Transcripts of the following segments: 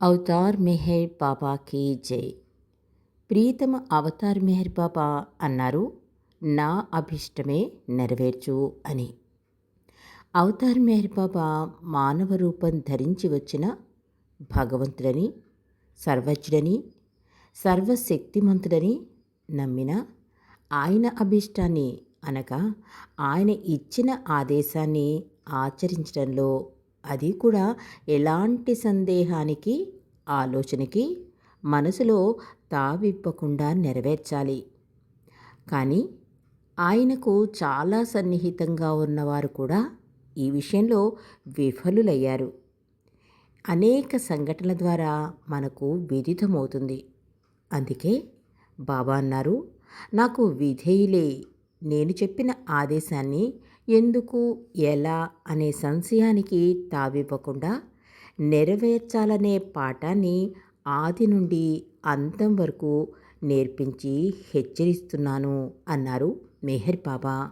Avatar Meher బాబాకి జై. ప్రీతమ అవతార్ మెహర్ బాబా అన్నారు నా అభిష్టమే నెరవేర్చు అని. అవతార్ మెహర్ బాబా మానవ రూపం ధరించి వచ్చిన భగవంతుడని సర్వజ్ఞని సర్వశక్తిమంతుడని నమ్మిన ఆయన అభిష్టాన్ని అనగా ఆయన ఇచ్చిన ఆదేశాన్ని ఆచరించడంలో అది కూడా ఎలాంటి సందేహానికి ఆలోచనకి మనసులో తావిప్పకుండా నెరవేర్చాలి. కానీ ఆయనకు చాలా సన్నిహితంగా ఉన్నవారు కూడా ఈ విషయంలో విఫలులయ్యారు. అనేక సంఘటనల ద్వారా మనకు విదితమవుతుంది. అందుకే బాబా అన్నారు నాకు విధేయులే. నేను చెప్పిన ఆదేశాన్ని ఎందుకు ఎలా అనే సంశయానికి తావివ్వకుండా నెరవేర్చాలనే పాఠాన్ని ఆది నుండి అంతం వరకు నేర్పించి హెచ్చరిస్తున్నాను అన్నారు మెహర్ బాబా.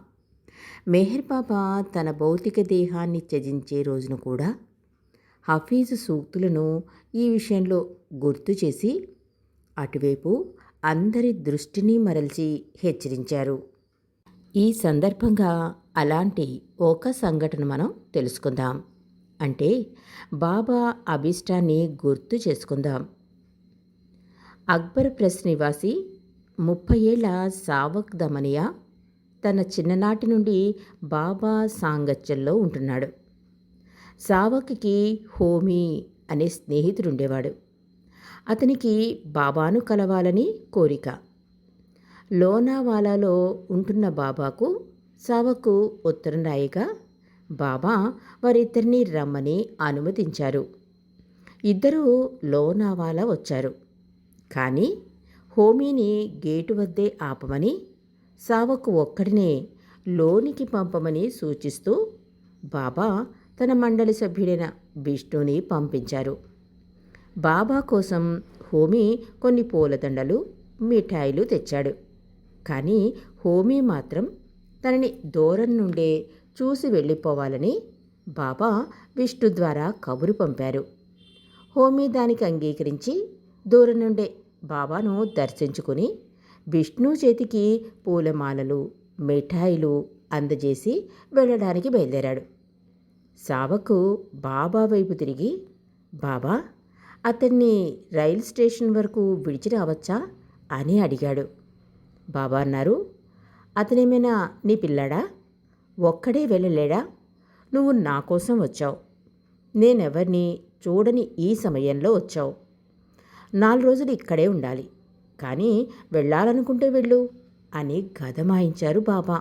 మెహర్ బాబా తన భౌతిక దేహాన్ని త్యజించే రోజును కూడా హఫీజు సూక్తులను ఈ విషయంలో గుర్తు చేసి అటువైపు అందరి దృష్టిని మరల్చి హెచ్చరించారు. ఈ సందర్భంగా అలాంటి ఒక సంఘటన మనం తెలుసుకుందాం. అంటే బాబా అభిష్టాన్ని గుర్తు చేసుకుందాం. అక్బర్ ప్రెస్ నివాసి ముప్పై ఏళ్ళ సావక్ దమనియా తన చిన్ననాటి నుండి బాబా సాంగత్యంలో ఉంటున్నాడు. సావక్కి హోమీ అనే స్నేహితుడు ఉండేవాడు అతనికి బాబాను కలవాలని కోరిక. లోనావాలాలో ఉంటున్న బాబాకు సావకు ఉత్తరం రాయగా బాబా వారిద్దరిని రమ్మని అనుమతించారు. ఇద్దరూ లోనావాలా వచ్చారు. కానీ హోమీని గేటు వద్దే ఆపమని సావకు ఒక్కడినే లోనికి పంపమని సూచిస్తూ బాబా తన మండలి సభ్యుడైన విష్ణుని పంపించారు. బాబా కోసం హోమీ కొన్ని పూలదండలు మిఠాయిలు తెచ్చాడు. కానీ హోమీ మాత్రం తనని దూరం నుండే చూసి వెళ్ళిపోవాలని బాబా విష్ణు ద్వారా కబురు పంపారు. హోమీ దానికి అంగీకరించి దూరం నుండే బాబాను దర్శించుకుని విష్ణు చేతికి పూలమాలలు మిఠాయిలు అందజేసి వెళ్ళడానికి బయలుదేరాడు. సావకు బాబా వైపు తిరిగి బాబా అతన్ని రైల్ స్టేషన్ వరకు విడిచి రావచ్చా? అని అడిగాడు. బాబా అన్నారు అతనేమైనా నీ పిల్లాడా? ఒక్కడే వెళ్ళలేడా? నువ్వు నా కోసం వచ్చావు. నేనెవరిని చూడని ఈ సమయంలో వచ్చావు. నాలుగు రోజులు ఇక్కడే ఉండాలి. కానీ వెళ్ళాలనుకుంటే వెళ్ళు అని గదమాయించారు బాబా.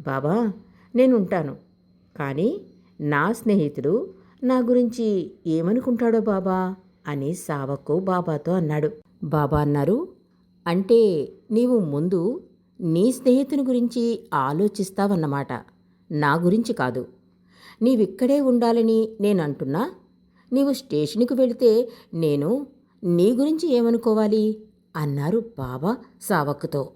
బాబా నేను ఉంటాను కానీ నా స్నేహితుడు నా గురించి ఏమనుకుంటాడో బాబా అని సావకు బాబాతో అన్నాడు. బాబా అన్నారు అంటే నీవు ముందు నీ స్నేహితుని గురించి ఆలోచిస్తావన్నమాట. నా గురించి కాదు. నీవిక్కడే ఉండాలని నేను అంటున్నా నీవు స్టేషన్కి వెళితే నేను నీ గురించి ఏమనుకోవాలి? అన్నారు బాబా సావక్కుతో.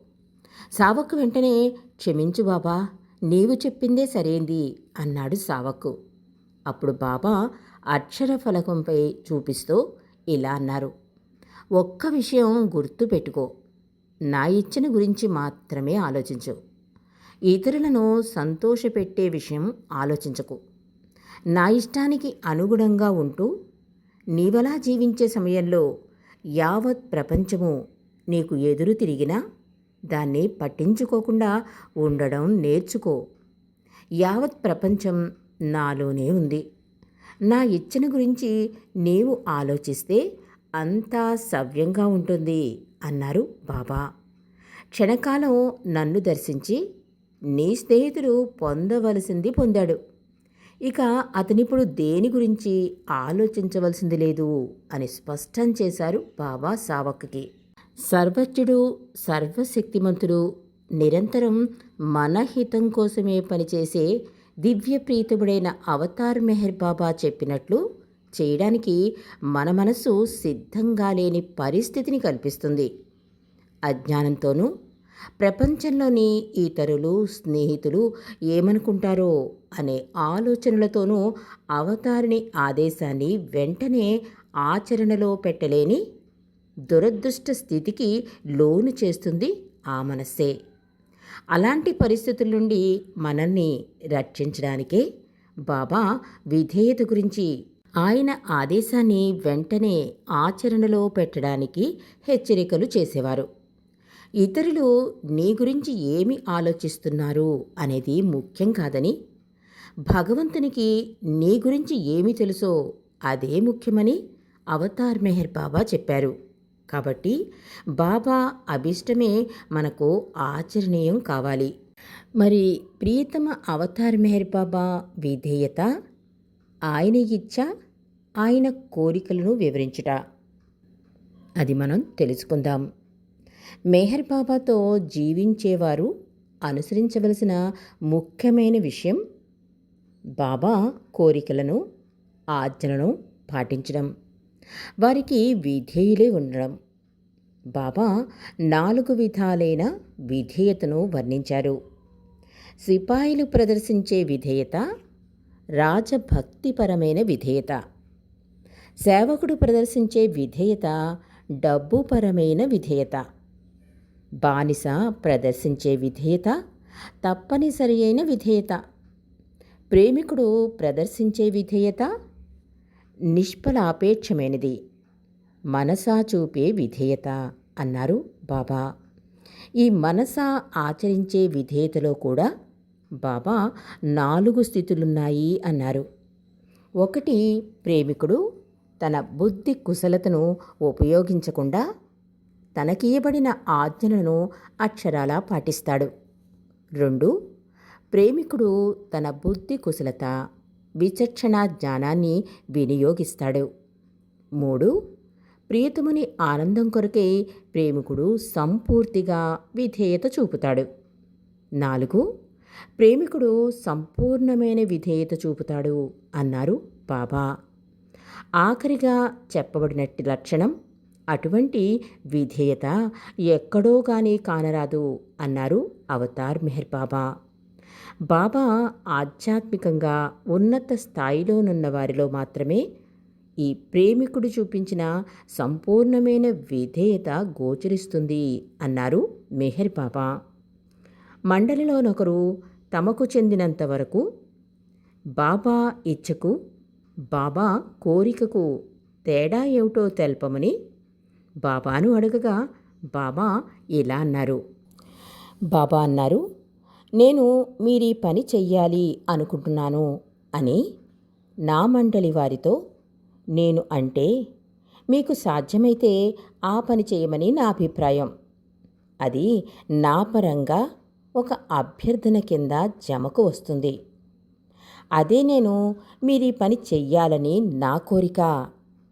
సావక్కు వెంటనే క్షమించు బాబా నీవు చెప్పిందే సరైంది అన్నాడు సావక్కు. అప్పుడు బాబా అక్షర ఫలకంపై చూపిస్తూ ఇలా అన్నారు. ఒక్క విషయం గుర్తు పెట్టుకో నా ఇచ్చిన గురించి మాత్రమే ఆలోచించు. ఇతరులను సంతోషపెట్టే విషయం ఆలోచించకు. నా ఇష్టానికి అనుగుణంగా ఉంటూ నీవలా జీవించే సమయంలో యావత్ ప్రపంచము నీకు ఎదురు తిరిగినా దాన్ని పట్టించుకోకుండా ఉండడం నేర్చుకో. యావత్ ప్రపంచం నాలోనే ఉంది. నా ఇచ్చిన గురించి నీవు ఆలోచిస్తే అంతా సవ్యంగా ఉంటుంది అన్నారు బాబా. క్షణకాలం నన్ను దర్శించి నీ స్నేహితుడు పొందవలసింది పొందాడు. ఇక అతనిప్పుడు దేని గురించి ఆలోచించవలసింది లేదు అని స్పష్టం చేశారు బాబా సావక్కి సర్వజ్ఞుడు సర్వశక్తిమంతుడు నిరంతరం మనహితం కోసమే పనిచేసే దివ్య ప్రీతముడైన అవతార్ మెహర్ బాబా చెప్పినట్లు చేయడానికి మన మనసు సిద్ధంగా లేని పరిస్థితిని కల్పిస్తుంది. అజ్ఞానంతోనూ ప్రపంచంలోని ఇతరులు స్నేహితులు ఏమనుకుంటారో అనే ఆలోచనలతోనూ అవతారిని ఆదేశాన్ని వెంటనే ఆచరణలో పెట్టలేని దురదృష్ట స్థితికి లోను చేస్తుంది ఆ మనస్సే. అలాంటి పరిస్థితుల నుండి మనల్ని రక్షించడానికే బాబా విధేయత గురించి ఆయన ఆదేశాన్ని వెంటనే ఆచరణలో పెట్టడానికి హెచ్చరికలు చేసేవారు. ఇతరులు నీ గురించి ఏమి ఆలోచిస్తున్నారు అనేది ముఖ్యం కాదని భగవంతునికి నీ గురించి ఏమి తెలుసో అదే ముఖ్యమని అవతార్ మెహర్ బాబా చెప్పారు. కాబట్టి బాబా అభిష్టమే మనకు ఆచరణీయం కావాలి. మరి ప్రియతమ అవతార్ మెహర్ బాబా విధేయత ఆయన ఇచ్చా ఆయన కోరికలను వివరించుట. అది మనం తెలుసుకుందాం. మెహర్ బాబాతో జీవించేవారు అనుసరించవలసిన ముఖ్యమైన విషయం బాబా కోరికలను ఆజ్ఞలను పాటించడం వారికి విధేయులే ఉండడం. బాబా నాలుగు విధాలైన విధేయతను వర్ణించారు. సిపాయిలు ప్రదర్శించే విధేయత రాజభక్తిపరమైన విధేయత. సేవకుడు ప్రదర్శించే విధేయత డబ్బుపరమైన విధేయత. బానిస ప్రదర్శించే విధేయత తప్పనిసరి అయిన విధేయత. ప్రేమికుడు ప్రదర్శించే విధేయత నిష్ఫలాపేక్షమైనది. మనసా చూపే విధేయత అన్నారు బాబా. ఈ మనసా ఆచరించే విధేయతలో కూడా బాబా నాలుగు స్థితులున్నాయి అన్నారు. ఒకటి ప్రేమికుడు తన బుద్ధి కుశలతను ఉపయోగించకుండా తనకియబడిన ఆజ్ఞలను అక్షరాలా పాటిస్తాడు. రెండు ప్రేమికుడు తన బుద్ధి కుశలత విచక్షణ జ్ఞానాన్ని వినియోగిస్తాడు. మూడు ప్రియతముని ఆనందం కొరకే ప్రేమికుడు సంపూర్తిగా విధేయత చూపుతాడు. నాలుగు ప్రేమికుడు సంపూర్ణమైన విధేయత చూపుతాడు అన్నారు బాబా. ఆఖరిగా చెప్పబడినట్టి లక్షణం అటువంటి విధేయత ఎక్కడో కానీ కానరాదు అన్నారు అవతార్ మెహర్ బాబా. బాబా ఆధ్యాత్మికంగా ఉన్నత స్థాయిలోనున్న వారిలో మాత్రమే ఈ ప్రేమికుడు చూపించిన సంపూర్ణమైన విధేయత గోచరిస్తుంది అన్నారు మెహర్ బాబా. మండలిలోనొకరు తమకు చెందినంత వరకు బాబా ఇచ్చకు బాబా కోరికకు తేడా ఏమిటో తెలపమని బాబాను అడగగా బాబా ఇలా అన్నారు. బాబా అన్నారు నేను మీరీ పని చెయ్యాలి అనుకుంటున్నాను అని నా మండలి వారితో నేను అంటే మీకు సాధ్యమైతే ఆ పని చేయమని నా అభిప్రాయం. అది నా పరంగా ఒక అభ్యర్థన కింద జమకు వస్తుంది. అదే నేను మీరు ఈ పని చెయ్యాలని నా కోరిక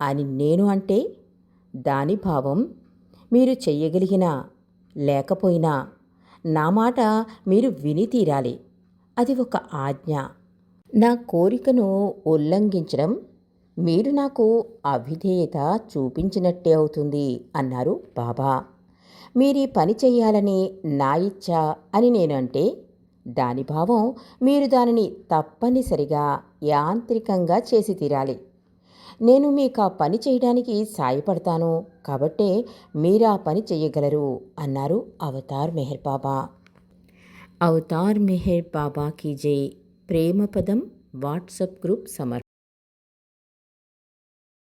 అని నేను అంటే దాని భావం మీరు చెయ్యగలిగినా లేకపోయినా నా మాట మీరు విని తీరాలి. అది ఒక ఆజ్ఞ. నా కోరికను ఉల్లంఘించడం మీరు నాకు అవిధేయత చూపించినట్టే అవుతుంది అన్నారు బాబా. మీరు పని చెయ్యాలని నా ఇచ్చా అని నేను అంటే దాని భావం మీరు దానిని తప్పనిసరిగా యాంత్రికంగా చేసి తీరాలి. నేను మీకు ఆ పని చేయడానికి సాయపడతాను కాబట్టే మీరు ఆ పని చేయగలరు అన్నారు అవతార్ మెహర్ బాబా. అవతార్ మెహర్ బాబాకి జై. ప్రేమ పదం వాట్సప్ గ్రూప్ సమర్